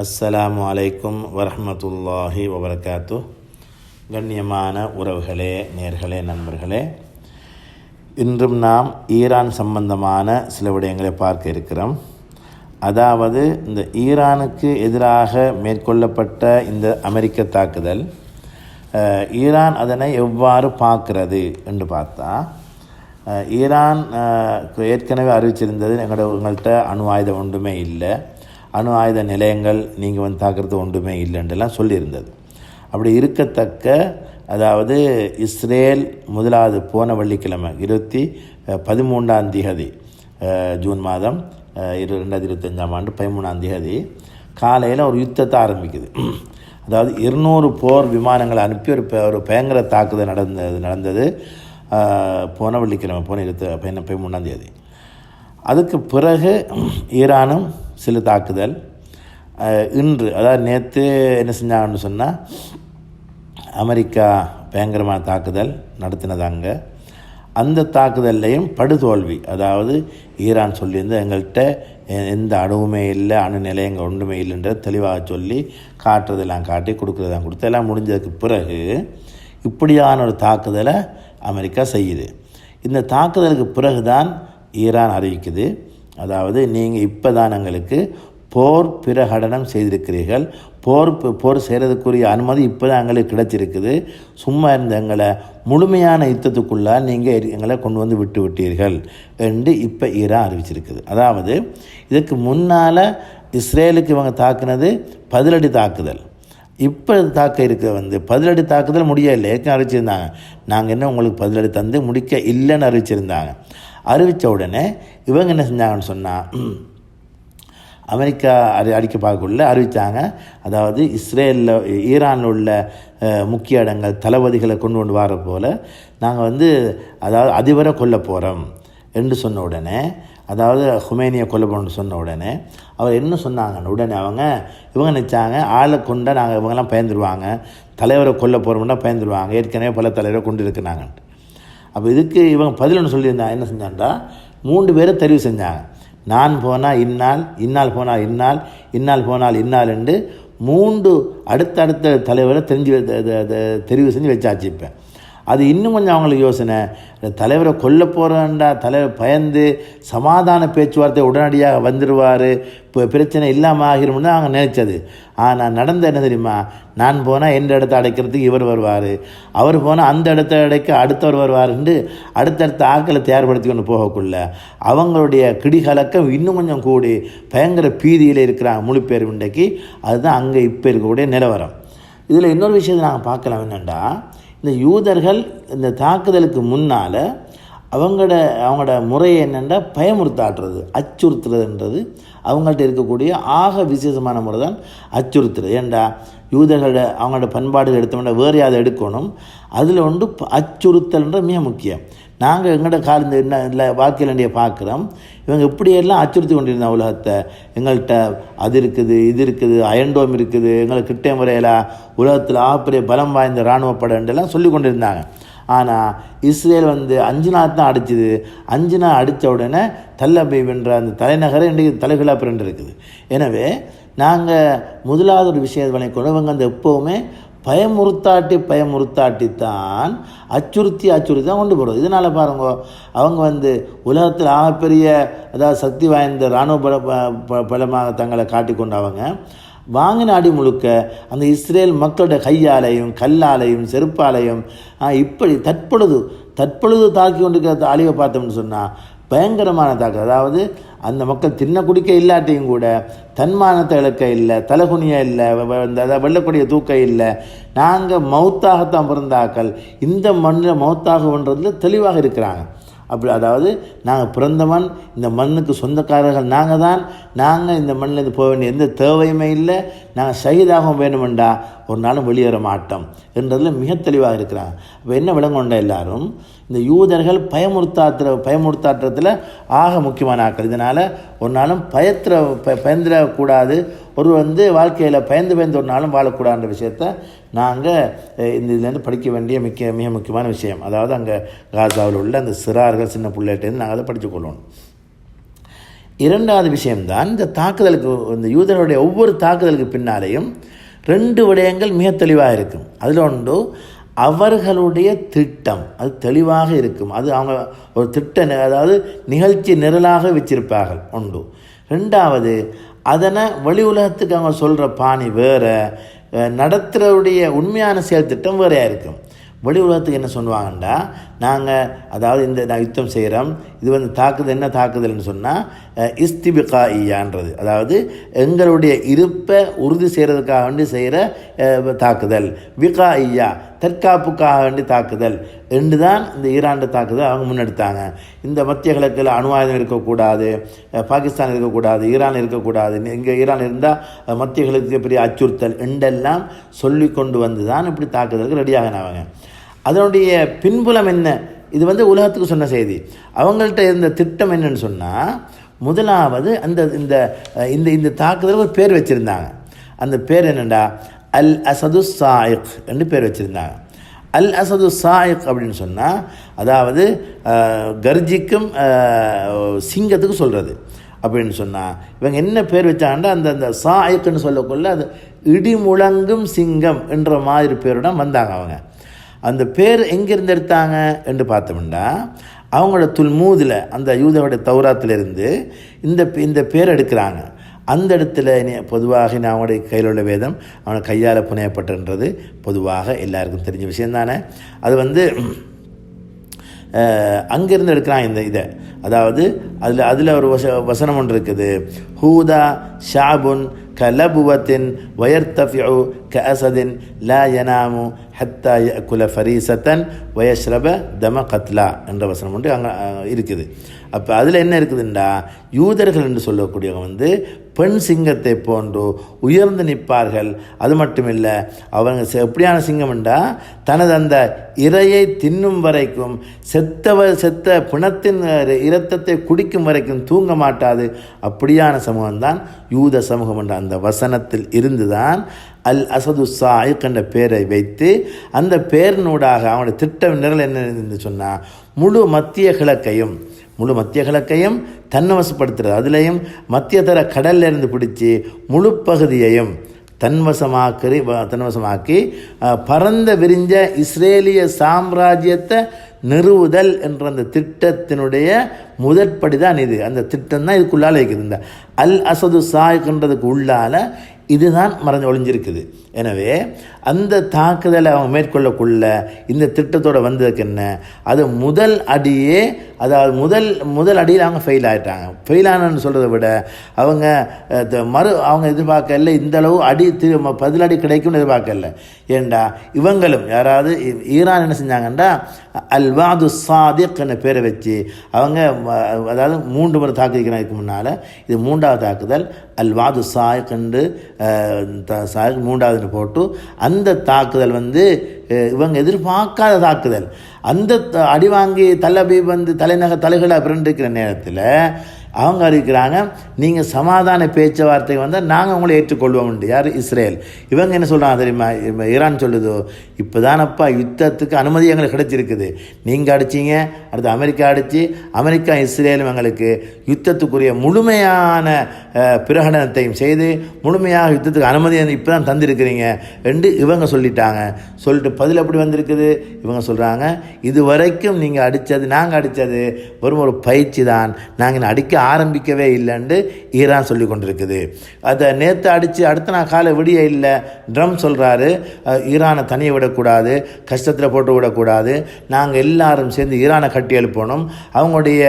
அஸ்ஸலாமு அலைக்கும் வரமத்துல்லாஹி வபரகாத்து கண்ணியமான உறவுகளே நேர்களே நண்பர்களே இன்றும் நாம் ஈரான் சம்பந்தமான சில விடயங்களை பார்க்க இருக்கிறோம். அதாவது இந்த ஈரானுக்கு எதிராக மேற்கொள்ளப்பட்ட இந்த அமெரிக்க தாக்குதல் ஈரான் அதனை எவ்வாறு பார்க்கிறது என்று பார்த்தா ஈரான் ஏற்கனவே அறிவிச்சிருந்தது எங்களோட உங்கள்கிட்ட அணு ஆயுதம் ஒன்றுமே இல்லை. அணு ஆயுத நிலையங்கள் நீங்கள் வந்து தாக்குறது ஒன்றுமே இல்லைன்றெல்லாம் சொல்லியிருந்தது. அப்படி இருக்கத்தக்க அதாவது இஸ்ரேல் முதலாவது போன வெள்ளிக்கிழமை இருபத்தி பதிமூன்றாம் திகதி ஜூன் மாதம் இரு ரெண்டாயிரத்தி இருபத்தஞ்சாம் ஆண்டு பதிமூணாம் திகதி காலையில் ஒரு யுத்தத்தை ஆரம்பிக்குது. அதாவது இருநூறு போர் விமானங்களை அனுப்பி ஒரு ஒரு பயங்கர தாக்குதல் நடந்தது நடந்தது போன வெள்ளிக்கிழமை போன இருபத்தி பதின பதிமூணாம் தேதி அதுக்கு பிறகு ஈரானும் சில தாக்குதல் இன்று அதாவது நேற்று என்ன செஞ்சாங்கன்னு சொன்னால் அமெரிக்கா பயங்கரமான தாக்குதல் நடத்தினதாங்க அந்த தாக்குதல்லையும் படுதோல்வி அதாவது ஈரான் சொல்லியிருந்த எங்கள்கிட்ட எந்த அணுவுமே இல்லை அணு நிலையங்கள் ஒன்றுமே இல்லைன்ற தெளிவாக சொல்லி காட்டுறதெல்லாம் காட்டி கொடுக்குறதெல்லாம் கொடுத்து எல்லாம் முடிஞ்சதுக்கு பிறகு இப்படியான ஒரு தாக்குதலை அமெரிக்கா செய்யுது. இந்த தாக்குதலுக்கு பிறகு தான் ஈரான் அறிவிக்குது. அதாவது நீங்கள் இப்போ தான் எங்களுக்கு போர் பிரகடனம் செய்திருக்கிறீர்கள். போர் போர் செய்கிறதுக்குரிய அனுமதி இப்போ தான் எங்களுக்கு கிடைச்சிருக்குது. சும்மா இருந்த எங்களை முழுமையான யுத்தத்துக்குள்ளே நீங்கள் எங்களை கொண்டு வந்து விட்டு விட்டீர்கள் என்று இப்போ ஈரான் அறிவிச்சிருக்குது. அதாவது இதுக்கு முன்னால் இஸ்ரேலுக்கு இவங்க தாக்குனது பதிலடி தாக்குதல். இப்போ தாக்க இருக்க வந்து பதிலடி தாக்குதல் முடியலை ஏற்கனவே அறிவிச்சிருந்தாங்க. நாங்கள் என்ன உங்களுக்கு பதிலடி தந்து முடிக்க இல்லைன்னு அறிவிச்சிருந்தாங்க. அறிவித்த உடனே இவங்க என்ன செஞ்சாங்கன்னு சொன்னால் அமெரிக்கா அறி அடிக்க பார்க்கக்குள்ள அறிவித்தாங்க அதாவது இஸ்ரேலில் ஈரானில் உள்ள முக்கிய இடங்கள் தளபதிகளை கொண்டு கொண்டு வர போல் நாங்கள் வந்து அதாவது அதிபரை கொல்ல போகிறோம் என்று சொன்ன உடனே அதாவது ஹுமேனியை கொல்ல போகணும்னு சொன்ன உடனே அவர் என்ன சொன்னாங்கன்னு உடனே அவங்க இவங்க நினச்சாங்க ஆளை கொண்டா நாங்கள் இவங்கெல்லாம் பயந்துருவாங்க தலைவரை கொல்ல போகிறோம்னா பயந்துருவாங்க ஏற்கனவே பல தலைவரை கொண்டு இருக்கிறாங்கன்ட்டு. அப்போ இதுக்கு இவங்க பதில் ஒன்று சொல்லியிருந்தாங்க என்ன செஞ்சான்டா? மூன்று பேரை தெரிவு செஞ்சாங்க. நான் போனால் இந்நாள் இந்நாள் போனால் இந்நாள் இந்நாள் போனால் இந்நாள் என்று மூன்று அடுத்தடுத்த தலைவரை தெரிஞ்சு வ- தெரிவு செஞ்சு வச்சாச்சு இப்போ. அது இன்னும் கொஞ்சம் அவங்களுக்கு யோசனை. தலைவரை கொல்ல போகிறேன்டா தலைவர் பயந்து சமாதான பேச்சுவார்த்தை உடனடியாக வந்துடுவார் இப்போ பிரச்சனை இல்லாமல் ஆகிரும்னு தான் அவங்க நினச்சது. ஆனால் நடந்த என்ன தெரியுமா? நான் போனால் எந்த இடத்த அடைக்கிறதுக்கு இவர் வருவார். அவர் போனால் அந்த இடத்த அடைக்க அடுத்தவர் வருவாருன்னு அடுத்தடுத்த ஆக்களை தயார்படுத்தி கொண்டு போகக்குள்ள அவங்களுடைய கிடிகலக்கம் இன்னும் கொஞ்சம் கூடி பயங்கர பீதியில் இருக்கிறாங்க முழு பேர் இன்றைக்கு அதுதான் அங்கே இப்போ இருக்கக்கூடிய நிலவரம். இதில் இன்னொரு விஷயத்தை நாங்கள் பார்க்கலாம் என்னென்னா இந்த யூதர்கள் இந்த தாக்குதலுக்கு முன்னால் அவங்களோட அவங்களோட முறை என்னென்னா பயமுறுத்தாட்டுறது அச்சுறுத்துறதுன்றது. அவங்கள்ட்ட இருக்கக்கூடிய ஆக விசேஷமான முறை தான் அச்சுறுத்துறது. ஏன்டா யூதர்களோட அவங்களோட பண்பாடுகள் எடுத்தோம்னா வேறு யாவது எடுக்கணும். அதில் ஒன்று ப- மிக முக்கியம். நாங்கள் எங்களோட கால இந்த என்ன இல்லை வாழ்க்கையிலேயே பார்க்குறோம். இவங்க இப்படியெல்லாம் அச்சுறுத்தி கொண்டிருந்தா உலகத்தை எங்கள்கிட்ட அது இருக்குது இது இருக்குது அயன்டோம் இருக்குது எங்களுக்கு கிட்டே முறையில் உலகத்தில் ஆப்பிரிய பலம் வாய்ந்த இராணுவ படைன்றெல்லாம் சொல்லி கொண்டிருந்தாங்க. ஆனால் இஸ்ரேல் வந்து அஞ்சு நாள் தான் அடிச்சுது. அஞ்சு நாள் அடித்த உடனே தல்லபீப் என்ற அந்த தலைநகரை இன்றைக்கு தலைகளாக பிறண்டு இருக்குது எனவே நாங்கள் முதலாவது ஒரு விஷயம் வழங்கிக்கொண்டு இவங்க அந்த எப்போவுமே பயமுறுத்தாட்டி பயமுறுத்தாட்டித்தான் அச்சுறுத்தி அச்சுறுத்தி தான் கொண்டு போகிறது இதனால் பாருங்க அவங்க வந்து உலகத்தில் ஆகப்பெரிய அதாவது சக்தி வாய்ந்த இராணுவ பல ப- ப- பலமாக தங்களை காட்டிக்கொண்டவங்க வாங்கின அடி முழுக்க அந்த இஸ்ரேல் மக்களுடைய கையாலையும் கல்லாலையும் செருப்பாலையும் இப்படி தற்பொழுது தற்பொழுது தாக்கி கொண்டிருக்கிற அழிவை பார்த்தோம்னு சொன்னால் பயங்கரமான தாக்கம். அதாவது அந்த மக்கள் தின்ன குடிக்க இல்லாட்டியும் கூட தன்மானத்தை இழக்க இல்லை தலகுனிய இல்லை இந்த அதாவது வெள்ளக்கூடிய தூக்க இல்லை. நாங்கள் மௌத்தாகத்தான் பிறந்தாக்கள் இந்த மண்ணில் மௌத்தாகன்றதில் தெளிவாக இருக்கிறாங்க. அப்படி அதாவது நாங்கள் பிறந்தவன் இந்த மண்ணுக்கு சொந்தக்காரர்கள் நாங்கள் தான் நாங்கள் இந்த மண்ணிலேருந்து போக வேண்டிய எந்த தேவையுமே இல்லை நாங்கள் ஷஹீதாகவும் வேணுமெண்டா ஒரு நாளும் வெளியேற மாட்டோம் என்றதில் மிக தெளிவாக இருக்கிறாங்க. அப்போ என்ன விளங்கொண்ட எல்லாரும்? இந்த யூதர்கள் பயமுறுத்தாத்துற பயமுறுத்தாற்றத்தில் ஆக முக்கியமான ஆக்கள் இதனால் ஒரு நாளும் பயத்துற ப பயந்துடக்கூடாது ஒரு வந்து வாழ்க்கையில் பயந்து பயந்து ஒரு நாளும் வாழக்கூடாதுன்ற விஷயத்த நாங்கள் இந்த இதுலேருந்து படிக்க வேண்டிய மிக்க மிக முக்கியமான விஷயம். அதாவது அங்கே காசாவில் உள்ள அந்த சிறார்கள் சின்ன பிள்ளைகிட்டேருந்து நாங்கள் அதை படித்துக்கொள்ளணும் இரண்டாவது விஷயம்தான் இந்த தாக்குதலுக்கு இந்த யூதர்களுடைய ஒவ்வொரு தாக்குதலுக்கு பின்னாலேயும் ரெண்டு விடயங்கள் மிக தெளிவாக இருக்கும். அதில் ஒன்று அவர்களுடைய திட்டம் அது தெளிவாக இருக்கும். அது அவங்க ஒரு திட்ட அதாவது நிகழ்ச்சி நிரலாக வச்சிருப்பார்கள். ஒன்று. ரெண்டாவது அதனை வெளி உலகத்துக்கு அவங்க சொல்கிற பாணி வேறு நடத்துகிறவுடைய உண்மையான செயல் திட்டம் வேறையாக இருக்கும். வெளி உலகத்துக்கு என்ன சொல்லுவாங்கண்டா? நாங்கள் அதாவது இந்த நான் யுத்தம் செய்கிறோம் இது வந்து தாக்குதல் என்ன தாக்குதல்னு சொன்னால் இஸ்திபிகா ஈயான்றது அதாவது எங்களுடைய இருப்பை உறுதி செய்கிறதுக்காக வேண்டி செய்கிற தாக்குதல். விகா ஐயா தற்காப்புக்காக வேண்டி தாக்குதல். என்று தான் இந்த ஈரான் தாக்குதல் அவங்க முன்னெடுத்தாங்க. இந்த மத்திய கிழக்கில் அணு ஆயுதம் இருக்கக்கூடாது பாகிஸ்தான் இருக்கக்கூடாது ஈரான் இருக்கக்கூடாது இங்கே ஈரான் இருந்தால் மத்திய கிழக்கு பெரிய அச்சுறுத்தல் என்றெல்லாம் சொல்லி கொண்டு வந்து தான் இப்படி தாக்குதலுக்கு ரெடியாகினாங்க. அதனுடைய பின்புலம் என்ன? இது வந்து உலகத்துக்கு சொன்ன செய்தி. அவங்கள்ட்ட இருந்த திட்டம் என்னன்னு சொன்னால் முதலாவது அந்த இந்த இந்த இந்த தாக்குதலுக்கு ஒரு பேர் வச்சுருந்தாங்க. அந்த பேர் என்னென்னா அல் அசது சாயிக் என்று பேர் வச்சுருந்தாங்க. அல் அசது சாயிக் அப்படின்னு சொன்னால் அதாவது கர்ஜிக்கும் சிங்கத்துக்கு சொல்கிறது அப்படின்னு சொன்னால் இவங்க என்ன பேர் வச்சாங்கன்னா அந்த அந்த சாயிக்குன்னு சொல்லக்குள்ள அது இடி முழங்கும் சிங்கம் என்ற மாதிரி பேருடன் வந்தாங்க அவங்க. அந்த பேர் எங்கேருந்து எடுத்தாங்க என்று பார்த்தோம்னா அவங்களோட துல்மூதில் அந்த யூதனுடைய தௌராத்திலிருந்து இந்த இந்த பேர் எடுக்கிறாங்க. அந்த இடத்துல பொதுவாக இனி அவனுடைய கையில் உள்ள வேதம் அவனை கையால் புனையப்பட்டுன்றது பொதுவாக எல்லாருக்கும் தெரிஞ்ச விஷயம் தானே? அது வந்து அங்கேருந்து அங்கிருந்து எடுக்கிறான் இந்த இதை. அதாவது அதில் அதில் ஒரு வச வசனம் ஒன்று இருக்குது. ஹூதா ஷாபுன் கலபுவத்தின் வயர்த்தஃபியு கஅசதின் ல யனாமு ஹத்தா குல ஃபரீசத்தன் வயஸ்ரப தம கத்லா என்ற வசனம் ஒன்று அங்கே இருக்குது. அப்போ அதில் என்ன இருக்குதுண்டா? யூதர்கள் என்று சொல்லக்கூடியவங்க வந்து பெண் சிங்கத்தை போன்று உயர்ந்து நிற்பார்கள். அது மட்டுமில்லை அவங்க செ- எப்படியான சிங்கம்ண்டா? தனது அந்த இரையை தின்னும் வரைக்கும் செத்தவ செத்த பிணத்தின் இரத்தத்தை குடிக்கும் வரைக்கும் தூங்க மாட்டாது. அப்படியான சமூகம்தான் யூத சமூகம் என்ற அந்த வசனத்தில் இருந்துதான் அல் அசது சாயிக் என்ற பேரை வைத்து அந்த பேரினூடாக அவனுடைய திட்ட நிரல் என்ன சொன்னால் முழு மத்திய கிழக்கையும் முழு மத்திய கிழக்கையும் தன்வசப்படுத்துறது. அதுலேயும் மத்திய தர கடல்ல இருந்து பிடிச்சி முழு பகுதியையும் தன்வசமாக்கி தன்வசமாக்கி பரந்த விரிஞ்ச இஸ்ரேலிய சாம்ராஜ்யத்தை நிறுவுதல் என்ற அந்த திட்டத்தினுடைய முதற்படி தான் இது. அந்த திட்டம் தான் இதுக்குள்ளால இருக்குது இந்த அல் அசது சாய்க்குன்றதுக்கு உள்ளால இதுதான் மறைஞ்சு ஒளிஞ்சிருக்குது. எனவே அந்த தாக்குதலை அவங்க மேற்கொள்ளக்குள்ள இந்த திட்டத்தோட வந்ததுக்கு என்ன? அது முதல் அடியே அதாவது முதல் முதல் அடியில் அவங்க ஃபெயில் ஆயிட்டாங்க. ஃபெயில் ஆனன்னு சொல்கிறத விட அவங்க மறு அவங்க எதிர்பார்க்கல இந்த அளவு அடி திரு பதில் பதிலடி கிடைக்கும்னு எதிர்பார்க்கல. ஏண்டா? இவங்களும் யாராவது ஈரான் என்ன செஞ்சாங்கன்னா அல்வாது சாதிக்னு பேரை வச்சு அவங்க அதாவது மூன்று முறை தாக்குதிக்கிறதுக்கு முன்னால் இது மூன்றாவது தாக்குதல் அல்வாது சாயக் என்று சாயக் மூன்றாவதுன்னு போட்டு அந்த தாக்குதல் வந்து இவங்க எதிர்பார்க்காத தாக்குதல் அந்த த- அடி வாங்கி தலபீப் வந்து தலைநகர் தலைகளாக பிறண்டிருக்கிற நேரத்தில் அவங்க அறிவிக்கிறாங்க நீங்கள் சமாதான பேச்சுவார்த்தை வந்தால் நாங்கள் உங்களை ஏற்றுக்கொள்வோம் யார்? இஸ்ரேல். இவங்க என்ன சொல்கிறாங்க தெரியுமா? ஈரான் சொல்லுதோ இப்போ தானப்பா யுத்தத்துக்கு அனுமதி எங்களுக்கு கிடைச்சிருக்குது. நீங்கள் அடிச்சீங்க அடுத்து அமெரிக்கா அடித்து அமெரிக்கா இஸ்ரேலும் எங்களுக்கு யுத்தத்துக்குரிய முழுமையான பிரகடனத்தையும் செய்து முழுமையாக யுத்தத்துக்கு அனுமதி இப்போ தான் தந்திருக்கிறீங்க என்று இவங்க சொல்லிட்டாங்க. சொல்லிட்டு பதில் எப்படி வந்திருக்குது? இவங்க சொல்கிறாங்க இது வரைக்கும் நீங்கள் அடித்தது நாங்கள் அடித்தது வெறும் ஒரு பயிற்சி தான் நாங்கள் அடிக்க ஆரம்பிக்கவே இல்லைன்னு ஈரான் சொல்லி கொண்டிருக்குது அதை நேற்று அடித்து அடுத்த நாள் காலை விடிய இல்லை. ட்ரம் சொல்கிறாரு ஈரானை தனியை விடக்கூடாது கஷ்டத்தில் போட்டு விடக்கூடாது. நாங்கள் எல்லாரும் சேர்ந்து ஈரானை கட்டி எழுப்பணும். அவங்களுடைய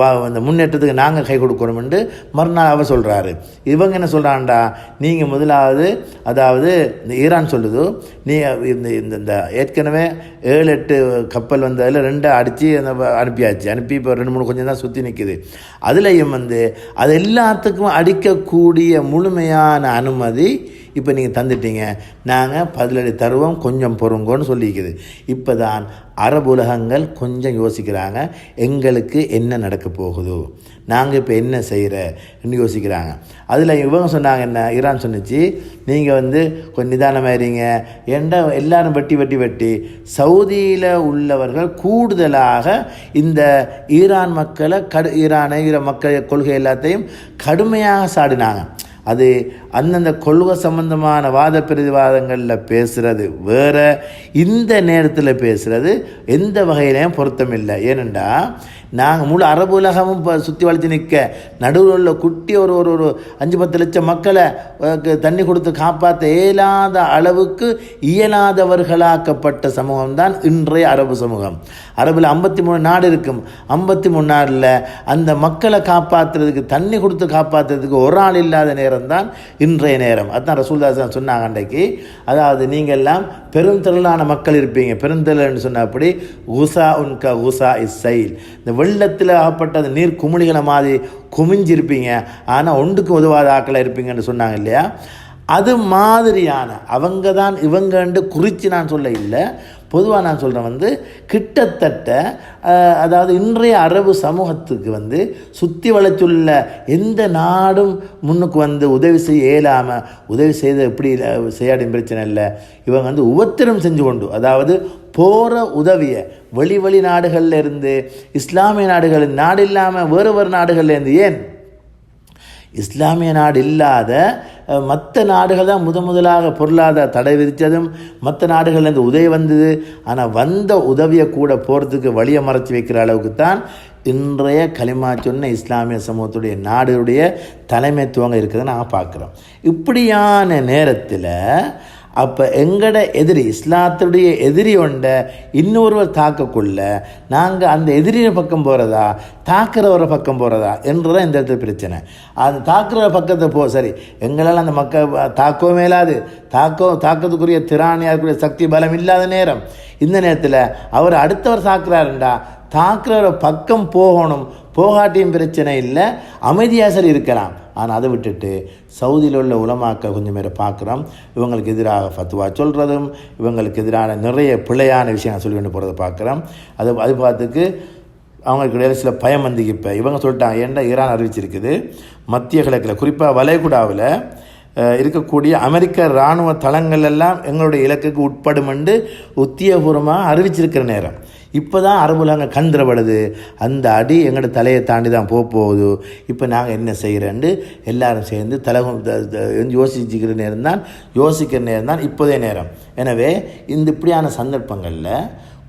வா- இந்த முன்னேற்றத்துக்கு நாங்கள் கை கொடுக்கணும்னு மறுநாள் அவர் சொல்கிறாரு இவங்க என்ன சொல்கிறான்டா நீங்கள் முதலாவது அதாவது இந்த ஈரான் சொல்லுது நீ இந்த இந்த இந்த ஏற்கனவே ஏழு எட்டு கப்பல் வந்ததில் ரெண்டை அடித்து அந்த அனுப்பியாச்சு. அனுப்பி இப்போ ரெண்டு மூணு கொஞ்சம் தான் சுற்றி நிற்குது அதுலேயும் வந்து அது எல்லாத்துக்கும் அடிக்கக்கூடிய முழுமையான அனுமதி இப்போ நீங்கள் தந்துட்டீங்க. நாங்கள் பதிலடி தருவோம் கொஞ்சம் பொறுங்கோன்னு சொல்லிக்குது. இப்போ தான் அரபு உலகங்கள் கொஞ்சம் யோசிக்கிறாங்க. எங்களுக்கு என்ன நடக்க போகுது. நாங்கள் இப்போ என்ன செய்கிறன்னு யோசிக்கிறாங்க. அதில் இவங்க சொன்னாங்க என்ன? ஈரான் சொன்னிச்சு நீங்கள் வந்து கொஞ்சம் நிதானமாக இருங்க எல்லாரும் வெட்டி வெட்டி வெட்டி சவுதியில் உள்ளவர்கள் கூடுதலாக இந்த ஈரான் மக்களை கடு ஈரானை ஈர மக்கள் கொள்கை எல்லாத்தையும் கடுமையாக சாடினாங்க. அது அந்தந்த கொள்கை சம்பந்தமான வாத பிரதிவாதங்களில் பேசுகிறது வேற இந்த நேரத்தில் பேசுகிறது எந்த வகையிலையும் பொருத்தமில்லை. ஏனென்றால் நாங்கள் முழு அரபு உலகமும் இப்போ சுற்றி வளர்த்து நிற்க நடுவில் உள்ள குட்டி ஒரு ஒரு ஒரு அஞ்சு பத்து லட்சம் மக்களை தண்ணி கொடுத்து காப்பாற்ற இயலாத அளவுக்கு இயலாதவர்களாக்கப்பட்ட சமூகம் தான் இன்றைய அரபு சமூகம். அரபில் ஐம்பத்தி மூணு நாடு இருக்கும். ஐம்பத்தி மூணு நாடில் அந்த மக்களை காப்பாற்றுறதுக்கு தண்ணி கொடுத்து காப்பாற்றுறதுக்கு ஒரு ஆள் இல்லாத நேரம் தான் இன்றைய நேரம். அதுதான் ரசூல்தாசன் சொன்னாங்க அன்றைக்கு. அதாவது நீங்கள் எல்லாம் பெருந்திரளான மக்கள் இருப்பீங்க. பெருந்திரள்னு சொன்னபடி உசா உன்க உசா இஸ் சைல் இந்த வெள்ளத்தில் ஆகப்பட்ட அந்த நீர் குமிழிகளை மாதிரி குமிஞ்சிருப்பீங்க. ஆனால் ஒன்றுக்கு உதவாத ஆக்களை இருப்பீங்கன்னு சொன்னாங்க இல்லையா? அது மாதிரியான அவங்க தான் இவங்கண்டு குறித்து நான் சொல்ல இல்லை. பொதுவாக நான் சொல்கிறேன் வந்து கிட்டத்தட்ட அதாவது இன்றைய அரபு சமூகத்துக்கு வந்து சுற்றி வளைச்சுள்ள எந்த நாடும் முன்னுக்கு வந்து உதவி செய்ய இயலாமல் உதவி செய்த எப்படி செய்யாடும் பிரச்சனை இல்லை. இவங்க வந்து உபத்திரம் செஞ்சு கொண்டு அதாவது போகிற உதவியை வெளி வெளி நாடுகள்ல இருந்து இஸ்லாமிய நாடுகள் நாடு இல்லாமல் வேறு வேறு நாடுகள்லேருந்து ஏன்? இஸ்லாமிய நாடு இல்லாத மற்ற நாடுகள் தான் முத முதலாக பொருளாதார தடை விதித்ததும் மற்ற நாடுகள்லேருந்து உதவி வந்தது. ஆனால் வந்த உதவியை கூட போகிறதுக்கு வழியை மறைச்சி வைக்கிற அளவுக்கு தான் இன்றைய களிமா சொன்ன இஸ்லாமிய சமூகத்துடைய நாடுடைய தலைமைத்துவங்க இருக்கிறத நாங்கள் பார்க்குறோம். இப்படியான நேரத்தில் அப்போ எங்கட எதிரி இஸ்லாத்துடைய எதிரி ஒண்ட இன்னொருவர் தாக்கக்குள்ள நாங்கள் அந்த எதிரியின் பக்கம் போகிறதா தாக்குறவரை பக்கம் போகிறதா என்றதான் இந்த இடத்துல பிரச்சனை. அந்த தாக்குற பக்கத்தை போ சரி எங்களால் அந்த மக்கள் தாக்கவும் மேலாது தாக்க தாக்கத்துக்குரிய திராணியாக இருக்கக்கூடிய சக்தி பலம் இல்லாத நேரம். இந்த நேரத்தில் அவர் அடுத்தவர் தாக்குறாருண்டா தாக்குறவர பக்கம் போகணும். போகாட்டியும் பிரச்சனை இல்லை. அமைதியாக சரி இருக்கலாம். ஆனால் அதை விட்டுட்டு சவுதியில் உள்ள உலமாக்க கொஞ்சம் பேரை பார்க்குறோம் இவங்களுக்கு எதிராக ஃபத்துவா சொல்கிறதும் இவங்களுக்கு எதிரான நிறைய பிழையான விஷயம் சொல்லி கொண்டு போகிறத பார்க்குறோம். அது அது பார்த்துக்கு அவங்களுக்கு இடையில சில பயம் வந்து இப்போ இவங்க சொல்லிட்டாங்க. ஏன்டா ஈரான் அறிவிச்சிருக்குது? மத்திய கிழக்கில் குறிப்பாக வளைகுடாவில் இருக்கக்கூடிய அமெரிக்க இராணுவ தளங்கள் எல்லாம் எங்களுடைய இலக்குக்கு உட்படும் என்று உத்தியபூர்வமாக அறிவிச்சிருக்கிற நேரம். இப்போ தான் அரபுலாங்க கந்திரப்படுது. அந்த அடி எங்களோட தலையை தாண்டி தான் போக போகுது. இப்போ நாங்கள் என்ன செய்கிறேன்னு எல்லாரும் சேர்ந்து தலை யோசிச்சுக்கிற நேரம் தான் யோசிக்கிற நேரம் தான் இப்போதே நேரம். எனவே இந்த இப்படியான சந்தர்ப்பங்களில்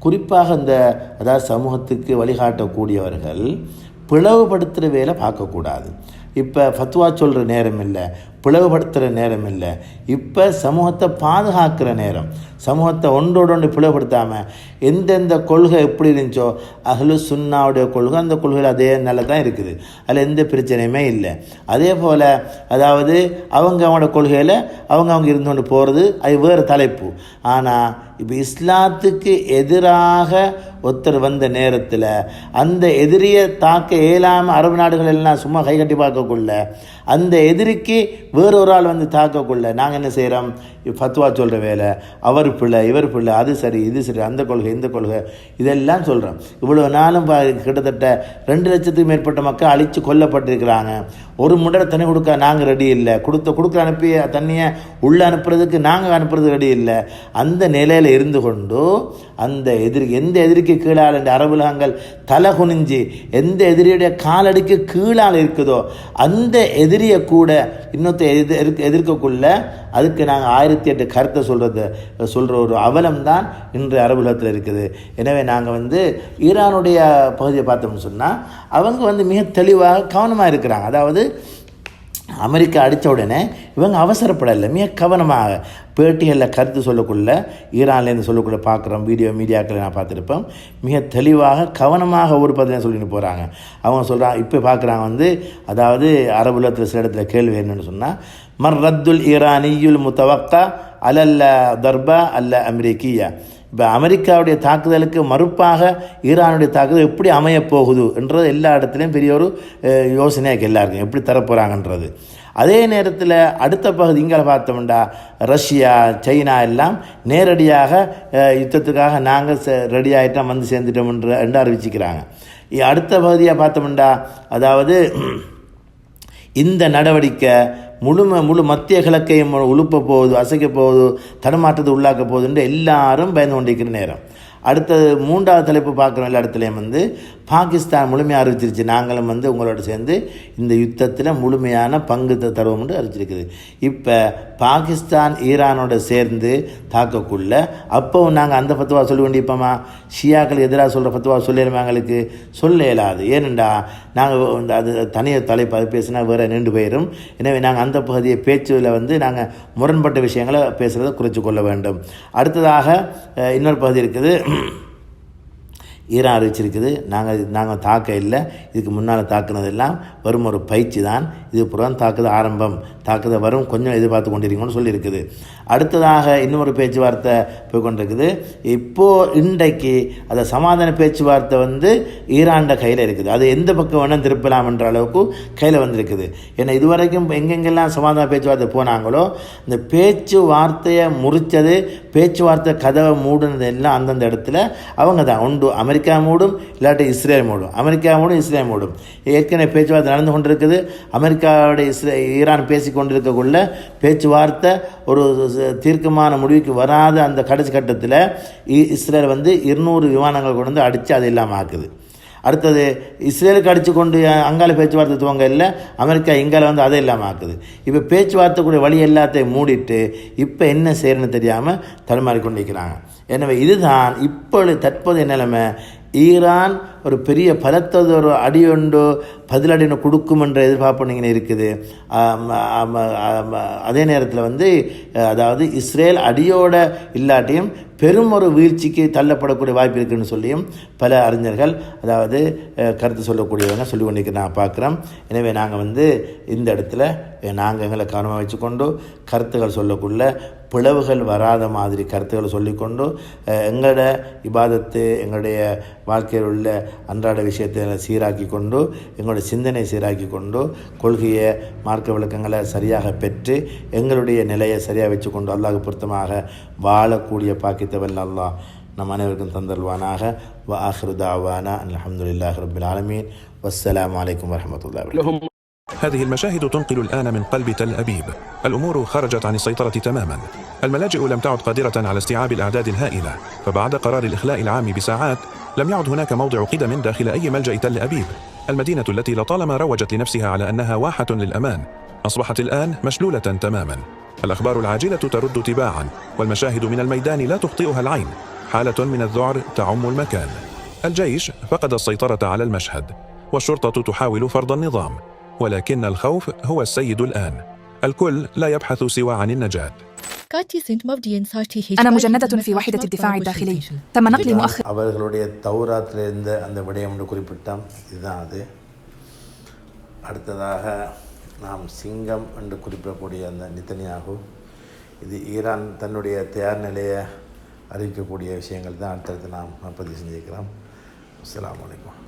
குறிப்பாக இந்த அதாவது சமூகத்துக்கு வழிகாட்டக்கூடியவர்கள் பிளவுபடுத்துகிற வேலை பார்க்கக்கூடாது. இப்போ ஃபத்வா சொல்கிற நேரம் இல்லை. பிளவுபடுத்துகிற நேரம் இல்லை. இப்போ சமூகத்தை பாதுகாக்கிற நேரம். சமூகத்தை ஒன்றோடு ஒன்று பிளவுபடுத்தாமல் எந்தெந்த கொள்கை எப்படி இருந்துச்சோ அகலு சுன்னாவுடைய கொள்கை அந்த கொள்கையில் அதே நல்ல தான் இருக்குது. அதில் எந்த பிரச்சனையுமே இல்லை. அதே போல் அதாவது அவங்க அவங்களோட கொள்கையில் அவங்க அவங்க இருந்து கொண்டு போகிறது அது வேறு தலைப்பு. ஆனால் இப்போ இஸ்லாத்துக்கு எதிராக ஒருத்தர் வந்த நேரத்தில் அந்த எதிரியை தாக்க இயலாமல் அரபு நாடுகள் எல்லாம் சும்மா கை கட்டி பார்க்கக்குள்ள அந்த எதிரிக்கு வேறொரு ஆள் வந்து தாக்கக்குள்ள. நாங்கள் என்ன செய்கிறோம் ஃபத்வா சொல்கிற வேலை. அவர் பிள்ளை இவர் பிள்ளை அது சரி இது சரி அந்த கொள்கை இந்த கொள்கை. இதெல்லாம் சொல்கிறோம் இவ்வளோ நாளும் கிட்டத்தட்ட ரெண்டு லட்சத்துக்கு மேற்பட்ட மக்கள் அழித்து கொல்லப்பட்டிருக்கிறாங்க. ஒரு முடரை தண்ணி கொடுக்க நாங்கள் ரெடி இல்லை. கொடுத்த கொடுக்க அனுப்பி தண்ணியை உள்ளே அனுப்புறதுக்கு நாங்கள் அனுப்புறது ரெடி இல்லை. அந்த நிலையில் இருந்து கொண்டு அந்த எதிரி எந்த எதிரிக்கு கீழால் இந்த அரபுலகங்கள் தலை குனிஞ்சு எந்த எதிரியுடைய காலடிக்கு கீழால் இருக்குதோ அந்த எதிரியை கூட இன்னொருத்த எதிர் எதிர்க்கக்குள்ள அதுக்கு நாங்கள் ஆயிரத்தி எட்டு கருத்தை சொல்கிறது சொல்கிற ஒரு அவலம் தான் இன்று அரபுலகத்தில் இருக்குது. எனவே நாங்கள் வந்து ஈரானுடைய பகுதியை பார்த்தோம்னு சொன்னால் அவங்க வந்து மிக தெளிவாக கவனமாக இருக்கிறாங்க. அதாவது அமெரிக்கா அடித்த உடனே இவங்க அவசரப்படலை. மிக கவனமாக பேட்டிகளில் கருத்து சொல்லக்குள்ள ஈரான்லேருந்து சொல்லக்குள்ள பார்க்குறோம். வீடியோ மீடியாக்களை நான் பார்த்துருப்போம். மிக தெளிவாக கவனமாக ஒரு பதிலையும் சொல்லிட்டு போகிறாங்க அவங்க சொல்கிறாங்க இப்போ பார்க்குறாங்க வந்து அதாவது அரபுலத்தில் சில இடத்துல கேள்வி என்னன்னு சொன்னால் மர் ரத்துல் ஈரானியுல் முத்தவக்தா அலல்ல தர்பா அல்ல அமெரிக்கியா? இப்போ அமெரிக்காவுடைய தாக்குதலுக்கு மறுப்பாக ஈரானுடைய தாக்குதல் எப்படி அமையப் போகுது என்றது எல்லா இடத்துலையும் பெரிய ஒரு யோசனையாக எல்லாருக்கும். எப்படி தரப்போகிறாங்கன்றது அதே நேரத்தில் அடுத்த பகுதி இங்கே பார்த்தோம்டா ரஷ்யா சைனா எல்லாம் நேரடியாக யுத்தத்துக்காக நாங்கள் ரெடி ஆகிட்டோம் வந்து சேர்ந்துட்டோம்ன்ற என்று அறிவிச்சிக்கிறாங்க. அடுத்த பகுதியாக பார்த்தோம்டா அதாவது இந்த நடவடிக்கை முழும முழு மத்திய கிழக்கையும் உழுப்ப போகுது அசைக்க போகுது தடுமாற்றத்தை உள்ளாக்க போகுதுன்ட்டு எல்லாரும் பயந்து கொண்டிருக்கிற நேரம். அடுத்தது மூன்றாவது தலைப்பு பார்க்குறோம் எல்லா இடத்துலையும் வந்து பாகிஸ்தான் முழுமையாக அறிவிச்சிருச்சு. நாங்களும் வந்து உங்களோட சேர்ந்து இந்த யுத்தத்தில் முழுமையான பங்கு தருவோம் என்று அறிவிச்சிருக்குது. இப்போ பாகிஸ்தான் ஈரானோட சேர்ந்து தாக்கக்குள்ள அப்போவும் நாங்கள் அந்த பத்துவா சொல்ல வேண்டியப்போமா ஷியாக்கள் எதிராக சொல்கிற பத்துவா சொல்லிடுமா எங்களுக்கு? சொல்ல இயலாது ஏனெண்டா நாங்கள் அது தனியார் தலைப்பு பேசினா வேறு நின்று போயிடும் எனவே நாங்கள் அந்த பகுதியை பேச்சில் வந்து நாங்கள் முரண்பட்ட விஷயங்களை பேசுகிறத குறைச்சி கொள்ள வேண்டும். அடுத்ததாக இன்னொரு பகுதி இருக்குது. ஈரான் அறிவிச்சிருக்குது நாங்கள் நாங்கள் தாக்க இல்லை. இதுக்கு முன்னால் தாக்குனதெல்லாம் வரும் ஒரு பயிற்சி தான். இது புறம் தாக்குது ஆரம்பம். தாக்குதல் வரும். கொஞ்சம் எதிர்பார்த்து கொண்டிருக்கோம்னு சொல்லியிருக்குது. அடுத்ததாக இன்னொரு பேச்சுவார்த்தை போய் கொண்டிருக்குது இப்போது இன்றைக்கு அந்த சமாதான பேச்சுவார்த்தை வந்து ஈராண்ட கையில் இருக்குது. அது எந்த பக்கம் வேணால் திருப்பலாம்ன்ற அளவுக்கு கையில் வந்திருக்குது. ஏன்னா இதுவரைக்கும் எங்கெங்கெல்லாம் சமாதான பேச்சுவார்த்தை போனாங்களோ இந்த பேச்சுவார்த்தையை முறித்தது பேச்சுவார்த்தை கதவை மூடுனது எல்லாம் அந்தந்த இடத்துல அவங்க தான். உண்டு அமெரிக்கா மூடும் இல்லாட்டி இஸ்ரேல் மூடும். அமெரிக்கா மூடும் இஸ்ரேல் மூடும். ஏற்கனவே பேச்சுவார்த்தை நடந்து கொண்டிருக்குது. அமெரிக்காவோட இஸ்ரே ஈரான் பேசி கொண்டிருக்கக்குள்ள பேச்சுவார்த்தை ஒரு தீர்க்கமான முடிவுக்கு வராத அந்த கடைசி கட்டத்தில் இ- இஸ்ரேல் வந்து இருநூறு விமானங்கள் கொண்டு வந்து அடித்து அது இல்லாமல் ஆக்குது. அடுத்தது இஸ்ரேலுக்கு அடித்து கொண்டு அங்கால பேச்சுவார்த்தை துவங்க இல்லை அமெரிக்கா இங்கால வந்து அதை இல்லாமல் ஆக்குது. இப்போ பேச்சுவார்த்தைக்குரிய வழி எல்லாத்தையும் மூடிட்டு இப்போ என்ன செய்யணும்னு தெரியாமல் தடுமாறி கொண்டிருக்கிறாங்க எனவே இதுதான் இப்பொழுது தற்போதைய நிலைமை. ஈரான் ஒரு பெரிய பலத்தது ஒரு அடியொண்டு பதிலடி கொடுக்கும் என்ற எதிர்பார்ப்பு நீங்கள் இருக்குது. அதே நேரத்தில் வந்து அதாவது இஸ்ரேல் அடியோட இல்லாட்டியும் பெரும் ஒரு வீழ்ச்சிக்கு தள்ளப்படக்கூடிய வாய்ப்பு இருக்குன்னு சொல்லியும் பல அறிஞர்கள் அதாவது கருத்து சொல்லக்கூடியவங்க சொல்லி கொண்டிருக்க நான் பார்க்குறோம் எனவே நாங்கள் வந்து இந்த இடத்துல நாங்கள் எங்களை கவனமாக வச்சுக்கொண்டு கருத்துக்கள் சொல்லக்குள்ள பிளவுகள் வராத மாதிரி கருத்துக்களை சொல்லிக்கொண்டு எங்களோட இபாதத்து எங்களுடைய வாழ்க்கையில் உள்ள அன்றாட விஷயத்தை சீராக்கி கொண்டு எங்களுடைய சிந்தனை சீராக்கி கொண்டு கொள்கையை மார்க்க விளக்கங்களை சரியாக பெற்று எங்களுடைய நிலையை சரியாக வச்சுக்கொண்டு அல்லாஹ் பொருத்தமாக வாழக்கூடிய பாக்கித்த வல்ல அல்லாஹ் நம் அனைவருக்கும் தந்தல்வானாக வ ஆஹிரு தாவானா அல்ஹம்துலில்லாஹி ரபில் ஆலமீன் வஸ்ஸலாமு அலைக்கும் வரஹ்மத்துல்லாஹி வபரகாத்துஹு لهم هذه المشاهد تنقل الآن من قلب تل أبيب الأمور خرجت عن السيطرة تماما الملاجئ لم تعد قادرة على استيعاب الأعداد الهائلة فبعد قرار الإخلاء العام بساعات لم يعد هناك موضع قدم داخل أي ملجأ تل أبيب المدينة التي لطالما روجت لنفسها على أنها واحة للأمان أصبحت الآن مشلولة تماما الأخبار العاجلة ترد تباعا والمشاهد من الميدان لا تخطئها العين حالة من الذعر تعم المكان الجيش فقد السيطرة على المشهد والشرطة تحاول فرض النظام ولكن الخوف هو السيد الآن الكل لا يبحث سوى عن النجاة أنا مجندة في وحدة الدفاع الداخلي تم نقلي مؤخرا அவர்களுடைய தௌராத்தில் இருந்த அந்த விடயம் என்று குறிப்பிட்டோம் இதுதான் அது அடுத்ததாக நாம் சிங்கம் என்று குறிப்பிடக்கூடிய அந்த நித்தனியாகு. இது ஈரான் தன்னுடைய தயார் நிலையை அறிவிக்கக்கூடிய விஷயங்கள் தான் அடுத்தடுத்து நாம் பதிவு செஞ்சுக்கிறோம் அஸ்ஸலாமு வலைக்கம்